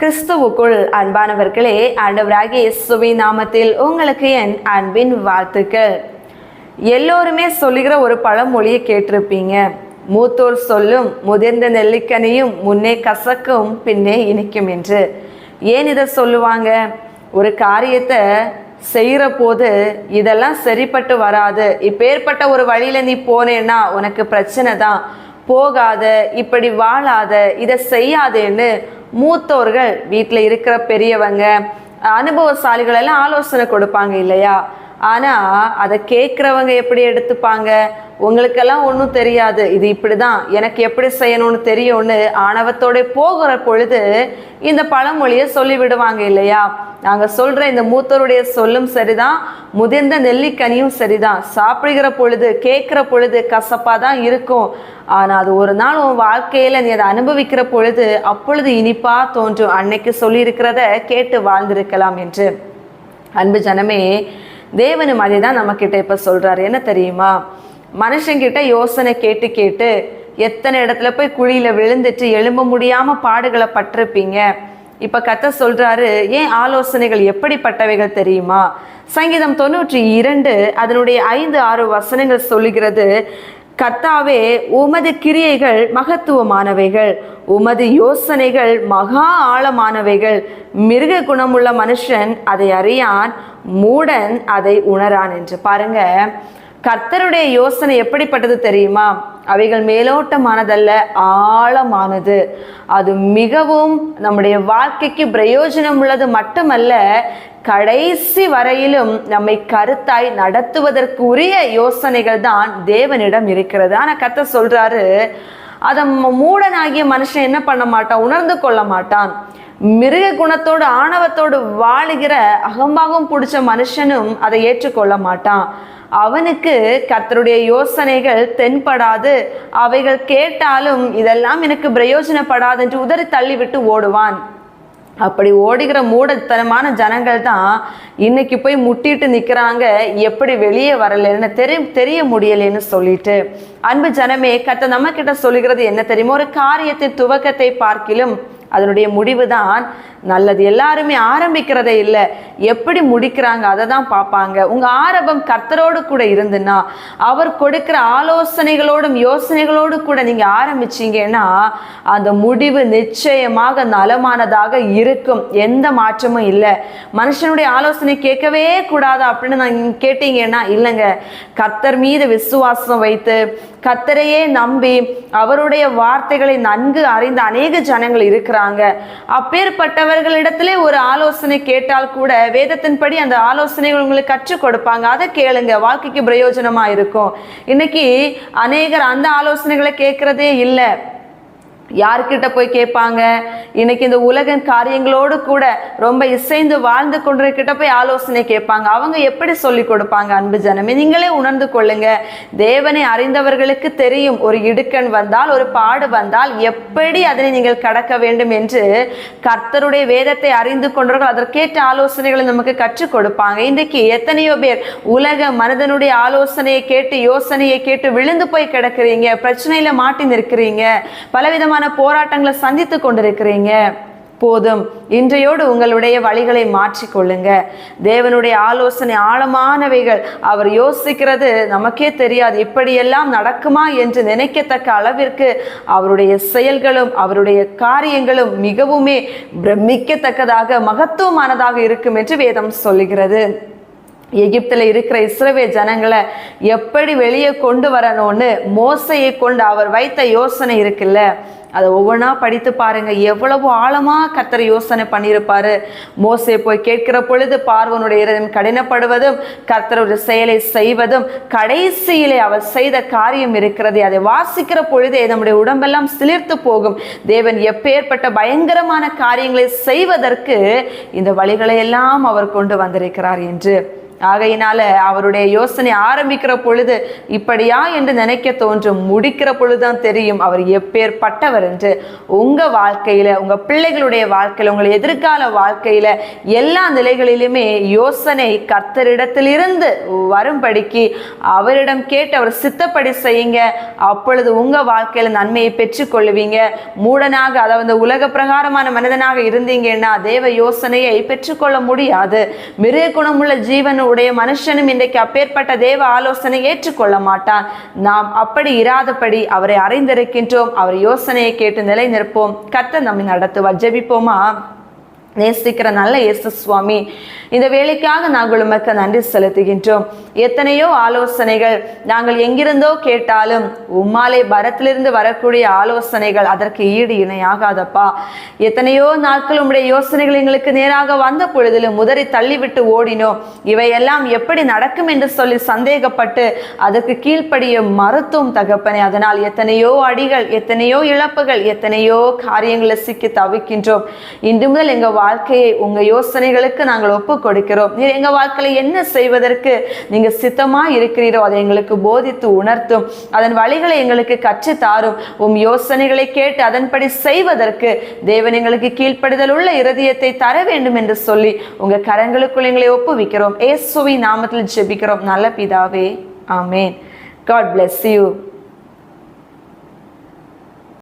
கிறிஸ்துவுக்குள் அன்பானவர்களே ஆண்டவராகிய இயேசுவின் நாமத்தில் உங்களுக்கு என் அன்பின் வாழ்த்துக்கள். எல்லோருமே சொல்லுகிற ஒரு பழமொழியை கேட்டிருப்பீங்க. மூத்தோர் சொல்லும் முதிர்ந்த நெல்லிக்கனியும் முன்னே கசக்கும் பின்னே இனிக்கும் என்று. ஏன் இதை சொல்லுவாங்க? ஒரு காரியத்தை செய்கிற போது இதெல்லாம் சரிப்பட்டு வராது. இப்பேற்பட்ட ஒரு வழியில் நீ போனேன்னா உனக்கு பிரச்சனை தான். போகாத இப்படி வாழாத இதை செய்யாதேன்னு மூத்தோர்கள் வீட்டில் இருக்கிற பெரியவங்க அனுபவசாலிகள் எல்லாம் ஆலோசனை கொடுப்பாங்க இல்லையா? ஆனால் அதை கேட்குறவங்க எப்படி எடுத்துப்பாங்க? உங்களுக்கெல்லாம் ஒன்றும் தெரியாது. இது இப்படி தான் எனக்கு எப்படி செய்யணும்னு தெரியும்னு ஆணவத்தோட போகிற பொழுது இந்த பழமொழியை சொல்லிவிடுவாங்க இல்லையா? நாங்கள் சொல்கிற இந்த மூத்தருடைய சொல்லும் சரிதான். முதிர்ந்த நெல்லிக்கனியும் சரிதான். சாப்பிடுகிற பொழுது கேட்குற பொழுது கசப்பாக தான் இருக்கும். ஆனால் அது ஒரு நாள் உன் வாழ்க்கையில் நீ அதை அனுபவிக்கிற பொழுது அப்பொழுது இனிப்பாக தோன்றும். அன்னைக்கு சொல்லியிருக்கிறத கேட்டு வாழ்ந்திருக்கலாம் என்று. அன்பு ஜனமே தேவனும் அதே தான் நம்மக்கிட்ட இப்போ சொல்கிறாரு என்ன தெரியுமா? மனுஷங்கிட்ட யோசனை கேட்டு கேட்டு எத்தனை இடத்துல போய் குழியில் விழுந்துட்டு எழும்ப முடியாமல் பாடுகளை பட்டிருப்பீங்க. இப்போ கத்த சொல்கிறாரு ஏன் ஆலோசனைகள் எப்படிப்பட்டவைகள் தெரியுமா? சங்கீதம் தொண்ணூற்றி இரண்டு அதனுடைய ஐந்து ஆறு வசனங்கள் சொல்லுகிறது கர்த்தாவே உமது கிரியைகள் மகத்துவமானவைகள். உமது யோசனைகள் மகா ஆழமானவைகள். மிருக குணமுள்ள மனுஷன் அதை அறியான் மூடன் அதை உணரான் என்று. பாருங்க கர்த்தருடைய யோசனை எப்படிப்பட்டது தெரியுமா? அவைகள் மேலோட்டமானதல்ல ஆழமானது. அது மிகவும் நம்முடைய வாழ்க்கைக்கு பிரயோஜனம் உள்ளது மட்டுமல்ல கடைசி வரையிலும் நம்மை கருத்தாய் நடத்துவதற்கு உரிய யோசனைகள் தான் தேவனிடம் இருக்கிறது. ஆனால் கத்த சொல்றாரு அதை மூடனாகிய மனுஷன் என்ன பண்ண மாட்டான்? உணர்ந்து கொள்ள மாட்டான். மிருக குணத்தோடு ஆணவத்தோடு வாழுகிற அகம்பாகம் பிடிச்ச மனுஷனும் அதை ஏற்றுக்கொள்ள மாட்டான். அவனுக்கு கர்த்தருடைய யோசனைகள் தென்படாது. அவைகள் கேட்டாலும் இதெல்லாம் எனக்கு பிரயோஜனப்படாது என்று உதறி தள்ளிவிட்டு ஓடுவான். அப்படி ஓடுகிற மூடத்தனமான ஜனங்கள் தான் இன்னைக்கு போய் முட்டிட்டு நிற்கிறாங்க எப்படி வெளியே வரலன்னு தெரிய தெரிய முடியலைன்னு சொல்லிட்டு. அன்பு ஜனமே கத்த நம்ம கிட்ட சொல்லுகிறது என்ன தெரியுமோ? ஒரு காரியத்தின் துவக்கத்தை பார்க்கிலும் அதனுடைய முடிவு தான் நல்லது. எல்லாருமே ஆரம்பிக்கிறதே இல்லை. எப்படி முடிக்கிறாங்க அதை தான் பார்ப்பாங்க. உங்கள் ஆரம்பம் கர்த்தரோடு கூட இருந்துன்னா அவர் கொடுக்குற ஆலோசனைகளோடும் யோசனைகளோடு கூட நீங்கள் ஆரம்பிச்சீங்கன்னா அந்த முடிவு நிச்சயமாக நலமானதாக இருக்கும். எந்த மாற்றமும் இல்லை. மனுஷனுடைய ஆலோசனை கேட்கவே கூடாது அப்படின்னு நான் கேட்டீங்கன்னா இல்லைங்க. கர்த்தர் மீது விசுவாசம் வைத்து கத்தரையே நம்பி அவருடைய வார்த்தைகளை நன்கு அறிந்த அநேக ஜனங்கள் இருக்கிறாங்க. அவர்களிடத்திலே ஒரு ஆலோசனை கேட்டால் கூட வேதத்தின்படி அந்த ஆலோசனைகள் உங்களுக்கு கற்றுக் கொடுப்பாங்க. அதை கேளுங்க. வாழ்க்கைக்கு பிரயோஜனமா இருக்கும். இன்னைக்கு அநேகர் அந்த ஆலோசனைகளை கேட்கறதே இல்லை. யார்கிட்ட போய் கேட்பாங்க? இன்னைக்கு இந்த உலக காரியங்களோடு கூட ரொம்ப இசைந்து வாழ்ந்து கொண்டிருக்கிட்ட போய் ஆலோசனை கேட்பாங்க. அவங்க எப்படி சொல்லி கொடுப்பாங்க அன்பு ஜனமே? நீங்களே உணர்ந்து கொள்ளுங்க. தேவனை அறிந்தவர்களுக்கு தெரியும் ஒரு இடுக்கண் வந்தால் ஒரு பாடு வந்தால் எப்படி அதனை நீங்கள் கடக்க வேண்டும் என்று கர்த்தருடைய வேதத்தை அறிந்து கொண்டவர்கள் அதற்கேற்ற ஆலோசனைகளை நமக்கு கற்றுக் கொடுப்பாங்க. இன்றைக்கு எத்தனையோ பேர் உலக மனிதனுடைய ஆலோசனையை கேட்டு யோசனையை கேட்டு விழுந்து போய் கிடக்குறீங்க பிரச்சனையில மாட்டி நிற்கிறீங்க. பலவிதமான விதமான போராட்டங்களை சந்தித்து கொண்டிருக்கிறீங்க. போதும். இன்றையோடு உங்களுடைய வழிகளை மாற்றிக்கொள்ளுங்க தேவனுடைய ஆலோசனை ஆழமானவைகள். அவர் யோசிக்கிறது நமக்கே தெரியாது. இப்படியெல்லாம் நடக்குமா என்று நினைக்கத்தக்க அளவிற்கு அவருடைய செயல்களும் அவருடைய காரியங்களும் மிகவுமே பிரமிக்கத்தக்கதாக மகத்துவமானதாக இருக்கும் என்று வேதம் சொல்லுகிறது. எகிப்தில் இருக்கிற இஸ்ரவே ஜனங்களை எப்படி வெளியே கொண்டு வரணும்னு மோசையை கொண்டு அவர் வைத்த யோசனை இருக்குல்ல? அதை ஒவ்வொன்றா படித்து பாருங்க. எவ்வளவு ஆழமாக கத்தர் யோசனை பண்ணியிருப்பாரு. மோசை போய் கேட்கிற பொழுது பார்வனுடைய இதயம் கடினப்படுவதும் கர்த்தர் ஒரு செயலை செய்வதும் கடைசியிலே அவர் செய்த காரியம் இருக்கிறது. அதை வாசிக்கிற பொழுதே நம்முடைய உடம்பெல்லாம் சிலிர்த்து போகும். தேவன் எப்பேற்பட்ட பயங்கரமான காரியங்களை செய்வதற்கு இந்த வழிகளை எல்லாம் அவர் கொண்டு வந்திருக்கிறார் என்று ஆகையினால அவருடைய யோசனை ஆரம்பிக்கிற பொழுது இப்படியா என்று நினைக்க தோன்றும் முடிக்கிற பொழுதுதான் தெரியும் அவர் எப்பேற்பட்டவர் என்று. உங்க வாழ்க்கையில உங்க பிள்ளைகளுடைய வாழ்க்கையில உங்கள் எதிர்கால வாழ்க்கையில எல்லா நிலைகளிலுமே யோசனை கர்த்தரிடத்திலிருந்து வரும்படிக்கு அவரிடம் கேட்டு அவர் சித்தப்படி செய்யுங்க. அப்பொழுது உங்க வாழ்க்கையில நன்மையை பெற்றுக்கொள்வீங்க மூடனாக அதாவது உலக பிரகாரமான மனிதனாக இருந்தீங்கன்னா தேவ யோசனையை பெற்றுக்கொள்ள முடியாது. மிருக குணமுள்ள உடைய மனுஷனும் இன்றைக்கு அப்பேற்பட்ட தேவ ஆலோசனை ஏற்றுக்கொள்ள மாட்டான். நாம் அப்படி இராதபடி அவரை அறிந்திருக்கின்றோம். அவர் யோசனையை கேட்டு நிலை நிற்போம் கர்த்தர் நம்மை நடத்துவார். ஜெபிப்போமா? நேசிக்கிற நல்ல இயேசு சுவாமி இந்த வேலைக்காக நாங்கள் உமக்கு நன்றி செலுத்துகின்றோம். எத்தனையோ ஆலோசனைகள் நாங்கள் எங்கிருந்தோ கேட்டாலும் உம்மாலே பரத்திலிருந்து வரக்கூடிய ஆலோசனைகள் அதற்கு ஈடு இணையாகாதப்பா. எத்தனையோ நாட்கள் உம்முடைய யோசனைகள் எங்களுக்கு நேராக வந்த பொழுதிலும் முதறி தள்ளிவிட்டு ஓடினோம் இவையெல்லாம் எப்படி நடக்கும் என்று சொல்லி சந்தேகப்பட்டு அதற்கு கீழ்ப்படிய மருத்துவம் தகப்பனே அதனால் எத்தனையோ அடிகள் எத்தனையோ இழப்புகள் எத்தனையோ காரியங்களை சிக்கி தவிக்கின்றோம். இன்று முதல் எங்கள் வாழ்க்கையை உங்க யோசனைகளுக்கு நாங்கள் ஒப்பு கொடுக்கிறோம். நீர் எங்க வாழ்க்கையில என்ன செய்வதற்கு நீங்க சித்தமா இருக்கிறீரோ அதை எங்களுக்கு போதித்து உணர்த்தும். அதன் வழிகளை எங்களுக்கு கற்று தாரும் உம் யோசனைகளை கேட்டு அதன்படி செய்வதற்கு தேவன் எங்களுக்கு கீழ்ப்படுதல் உள்ள இருதயத்தை தர வேண்டும் என்று சொல்லி உங்க கரங்களுக்குள் எங்களை ஒப்புவிக்கிறோம். ஏசுவி நாமத்தில் ஜெபிக்கிறோம். நல்ல பிதாவே ஆமேன். God bless you